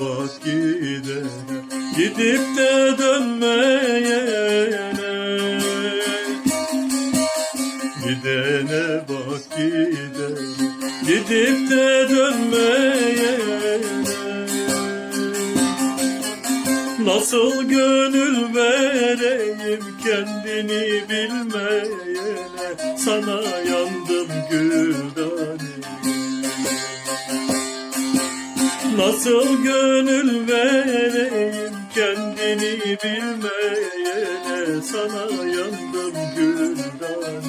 bak gidene. Gidip de dönmeyene Gidene bak gidene. Gidip de dönmeyene Nasıl gönül vereyim kendini bilmeyene Sana yandım güldane Nasıl gönül vereyim kendini bilmeyene Sana yandım güldane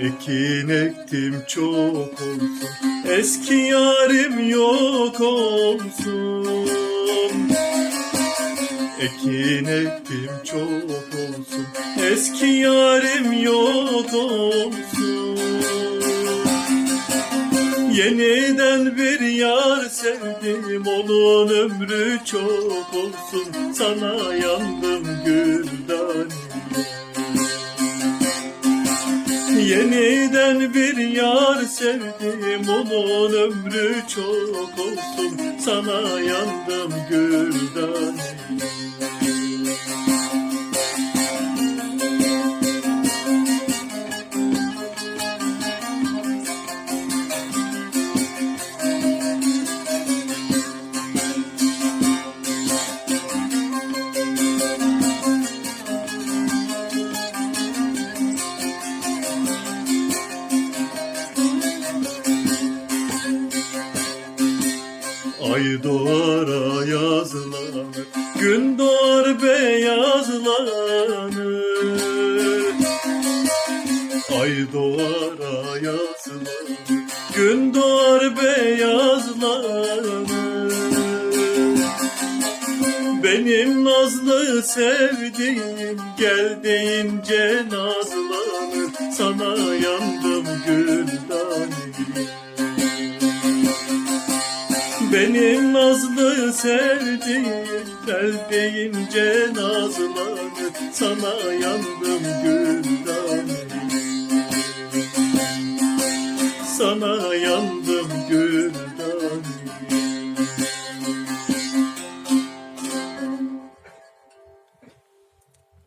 Ekin ektim çok olsun. Eski yarim yok olsun. Ekin ektim çok olsun. Eski yarim yok olsun. Yeniden bir yar sevdim. Onun ömrü çok olsun. Sana yandım güldanim Yeniden bir yar sevdim onun ömrü çok olsun. Sana yandım Ay doğar ayazlanır Gün doğar beyazlanır Ay doğar ayazlanır Gün doğar beyazlanır Benim nazlı sevdiğim Gel deyince nazlanır Sana yandım benim nazlı sevdiğim Gel deyince nazlanır Sana yandım güldanim